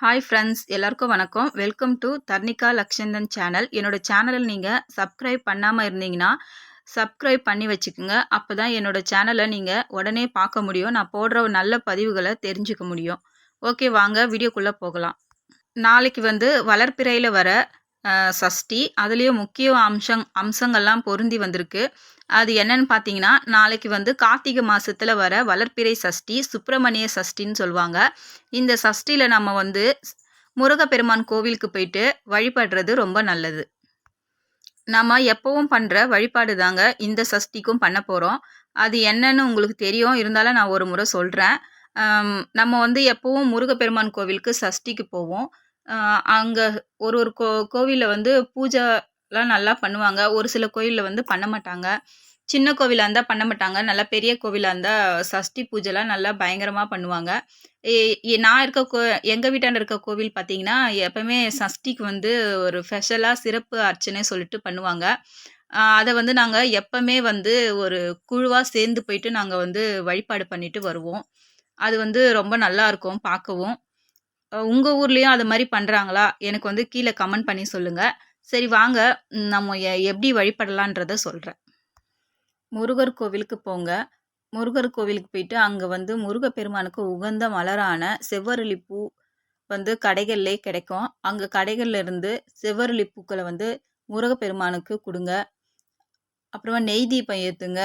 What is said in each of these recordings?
Hi friends எல்லாருக்கும் வணக்கம். Welcome to Tharnika Lakshanthan channel என்னோட சேனலில் நீங்கள் சப்ஸ்கிரைப் பண்ணாமல் இருந்தீங்கன்னா சப்ஸ்கிரைப் பண்ணி வச்சுக்கோங்க. அப்போ தான் என்னோடய சேனலை நீங்கள் உடனே பார்க்க முடியும். நான் போடுற நல்ல பதிவுகளை தெரிஞ்சுக்க முடியும். ஓகே வாங்க வீடியோக்குள்ளே போகலாம். நாளைக்கு வந்து வளர்ப்பிறையில் வர சஷ்டி. அதுலேயும் முக்கிய அம்சங் அம்சங்கள்லாம் பொருந்தி வந்திருக்கு. அது என்னன்னு பார்த்தீங்கன்னா நாளைக்கு வந்து கார்த்திகை மாதத்தில் வர வளர்ப்பிறை சஷ்டி சுப்பிரமணிய சஷ்டின்னு சொல்லுவாங்க. இந்த சஷ்டியில் நம்ம வந்து முருகப்பெருமான் கோவிலுக்கு போயிட்டு வழிபடுறது ரொம்ப நல்லது. நம்ம எப்பவும் பண்ணுற வழிபாடு தாங்க இந்த சஷ்டிக்கும் பண்ண போகிறோம் அது என்னன்னு உங்களுக்கு தெரியும். இருந்தாலும் நான் ஒரு முறை சொல்கிறேன் நம்ம வந்து எப்பவும் முருகப்பெருமான் கோவிலுக்கு சஷ்டிக்கு போவோம். அங்கே ஒரு ஒரு கோ கோவிலில் வந்து பூஜைலாம் நல்லா பண்ணுவாங்க. ஒரு சில கோயிலில் வந்து பண்ண மாட்டாங்க. சின்ன கோவிலாக இருந்தால் பண்ண மாட்டாங்க. நல்லா பெரிய கோவிலாக இருந்தால் சஷ்டி பூஜைலாம் நல்லா பயங்கரமாக பண்ணுவாங்க. ஏ- ஏ- நான் இருக்க கோ எங்கள் வீட்டாண்ட இருக்க கோவில் பார்த்தீங்கன்னா எப்பவுமே சஷ்டிக்கு வந்து ஒரு ஸ்பெஷலாக சிறப்பு அர்ச்சனை சொல்லிட்டு பண்ணுவாங்க. அதை வந்து நாங்கள் எப்பவுமே வந்து ஒரு குழுவாக சேர்ந்து போயிட்டு நாங்கள் வந்து வழிபாடு பண்ணிட்டு வருவோம். அது வந்து ரொம்ப நல்லா இருக்கும் பார்க்கவும் உங்கள் ஊர்லேயும் அது மாதிரி பண்ணுறாங்களா எனக்கு வந்து கீழே கமெண்ட் பண்ணி சொல்லுங்கள் சரி வாங்க. நம்ம எ- எப்படி வழிபடலான்றத சொல்கிறேன் முருகர் கோவிலுக்கு போங்க. முருகர் கோவிலுக்கு போயிட்டு அங்கே வந்து முருகப்பெருமானுக்கு உகந்த மலரான செவ்வரளிப்பூ வந்து கடைகள்லே கிடைக்கும். அங்கே கடைகள்ல இருந்து செவ்வரளி பூக்களை வந்து முருகப்பெருமானுக்கு கொடுங்க. அப்புறமா நெய் தீபம் ஏற்றுங்க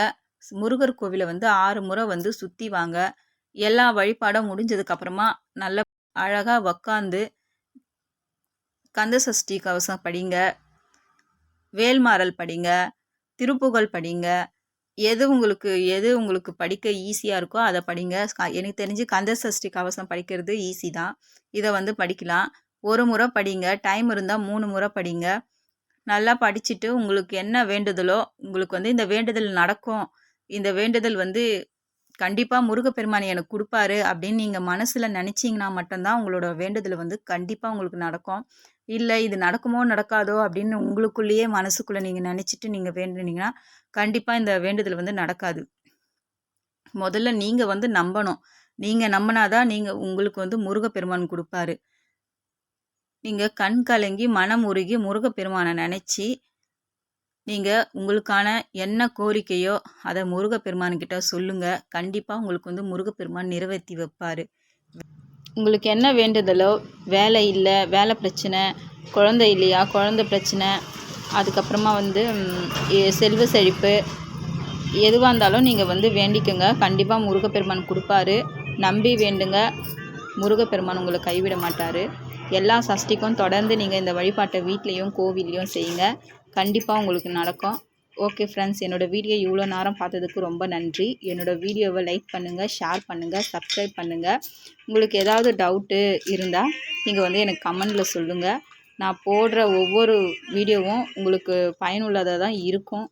முருகர் கோவிலை வந்து ஆறு முறை வந்து சுற்றி வாங்க. எல்லா வழிபாடும் முடிஞ்சதுக்கப்புறமா நல்ல அழகாக உக்காந்து கந்த சஷ்டி கவசம் படிங்க வேல்மாறல் படிங்க திருப்புகழ் படிங்க எது உங்களுக்கு எது உங்களுக்கு படிக்க ஈஸியாக இருக்கோ அதை படிங்க. எனக்கு தெரிஞ்சு கந்த சஷ்டி கவசம் படிக்கிறது ஈஸி தான். இதை வந்து படிக்கலாம். ஒரு முறை படிங்க. டைம் இருந்தால் மூணு முறை படிங்க. நல்லா படிச்சுட்டு உங்களுக்கு என்ன வேண்டுதலோ உங்களுக்கு வந்து இந்த வேண்டுதல் நடக்கும். இந்த வேண்டுதல் வந்து கண்டிப்பாக முருகப்பெருமான் எனக்கு கொடுப்பாரு அப்படின்னு நீங்கள் மனசில் நினச்சிங்கன்னா மட்டும்தான் உங்களோட வேண்டுதல் வந்து கண்டிப்பாக உங்களுக்கு நடக்கும். இல்லை இது நடக்குமோ நடக்காதோ அப்படின்னு உங்களுக்குள்ளேயே மனசுக்குள்ளே நீங்கள் நினச்சிட்டு நீங்கள் வேண்டுனீங்கன்னா கண்டிப்பாக இந்த வேண்டுதல் வந்து நடக்காது. முதல்ல நீங்கள் வந்து நம்பணும். நீங்கள் நம்பினாதான் நீங்கள் உங்களுக்கு வந்து முருகப்பெருமான் கொடுப்பாரு. நீங்கள் கண் கலங்கி மனம் உருகி முருகப்பெருமானை நினச்சி நீங்கள் உங்களுக்கான என்ன கோரிக்கையோ அதை முருகப்பெருமான்கிட்ட சொல்லுங்கள் கண்டிப்பாக உங்களுக்கு வந்து முருகப்பெருமான் நிறைவேற்றி வைப்பார். உங்களுக்கு என்ன வேண்டுதலோ வேலை இல்லை வேலை பிரச்சனை குழந்தை இல்லையா குழந்தை பிரச்சனை அதுக்கப்புறமா வந்து செல்வ செழிப்பு எதுவாக இருந்தாலும் நீங்கள் வந்து வேண்டிக்கோங்க. கண்டிப்பாக முருகப்பெருமான் கொடுப்பாரு. நம்பி வேண்டுங்க. முருகப்பெருமான் உங்களை கைவிட மாட்டார். எல்லா சஷ்டிக்கும் தொடர்ந்து நீங்கள் இந்த வழிபாட்டை வீட்லேயும் கோவில்லையும் செய்யுங்க. கண்டிப்பாக உங்களுக்கு நடக்கும். ஓகே ஃப்ரெண்ட்ஸ் என்னோடய வீடியோ இவ்வளோ நேரம் பார்த்ததுக்கு ரொம்ப நன்றி. என்னோட வீடியோவை லைக் பண்ணுங்கள் ஷேர் பண்ணுங்கள் சப்ஸ்கிரைப் பண்ணுங்கள் உங்களுக்கு ஏதாவது டவுட்டு இருந்தால் நீங்கள் வந்து எனக்கு கமெண்டில் சொல்லுங்கள் நான் போடுற ஒவ்வொரு வீடியோவும் உங்களுக்கு பயனுள்ளதாக தான் இருக்கும்.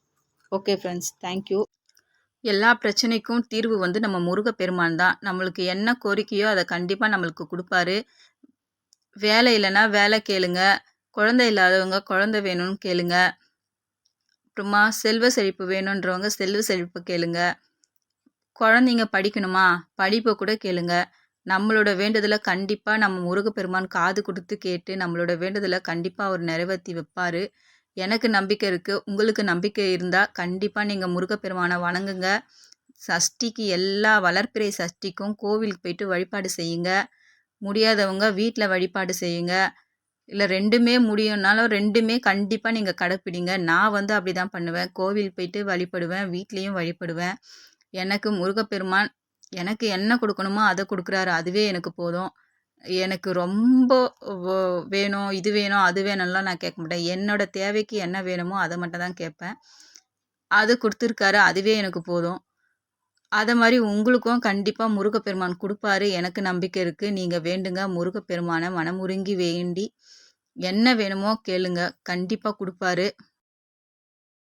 ஓகே ஃப்ரெண்ட்ஸ் தேங்க்யூ எல்லா பிரச்சனைக்கும் தீர்வு வந்து நம்ம முருகப்பெருமான் தான். நம்மளுக்கு என்ன கோரிக்கையோ அதை கண்டிப்பாக நம்மளுக்கு கொடுப்பாரு. வேலை இல்லைன்னா வேலை கேளுங்கள் குழந்தை இல்லாதவங்க குழந்தை வேணும்னு கேளுங்க. அப்புறமா செல்வ செழிப்பு வேணுன்றவங்க செல்வ செழிப்பு கேளுங்க. குழந்தைங்க படிக்கணுமா? படிப்பை கூட கேளுங்க. நம்மளோட வேண்டுதலை கண்டிப்பாக நம்ம முருகப்பெருமான் காது கொடுத்து கேட்டு நம்மளோட வேண்டுதலை கண்டிப்பாக அவர் நிறைவேற்றி வைப்பார். எனக்கு நம்பிக்கை இருக்குது உங்களுக்கு நம்பிக்கை இருந்தால் கண்டிப்பாக நீங்கள் முருகப்பெருமானை வணங்குங்க. சஷ்டிக்கு எல்லா வளர்ப்பிறை சஷ்டிக்கும் கோவிலுக்கு போயிட்டு வழிபாடு செய்யுங்க. முடியாதவங்க வீட்டில் வழிபாடு செய்யுங்க. இல்லை ரெண்டுமே முடியும்னாலும் ரெண்டுமே கண்டிப்பாக நீங்கள் கடைப்பிடிங்க. நான் வந்து அப்படி தான் பண்ணுவேன். கோவில் போயிட்டு வழிபடுவேன். வீட்லேயும் வழிபடுவேன். எனக்கு முருகப்பெருமான் எனக்கு என்ன கொடுக்கணுமோ அதை கொடுக்குறாரு. அதுவே எனக்கு போதும். எனக்கு ரொம்ப வேணும் இது வேணும் அது வேணும்லாம் நான் கேட்க மாட்டேன். என்னோட தேவைக்கு என்ன வேணுமோ அதை மட்டும் தான் கேட்பேன். அது கொடுத்துருக்காரு. அதுவே எனக்கு போதும். அதை மாதிரி உங்களுக்கும் கண்டிப்பாக முருகப்பெருமான் கொடுப்பாரு. எனக்கு நம்பிக்கை இருக்குது நீங்கள் வேண்டுங்க. முருகப்பெருமானை மனமுருங்கி வேண்டி என்ன வேணுமோ கேளுங்க. கண்டிப்பாக கொடுப்பாரு.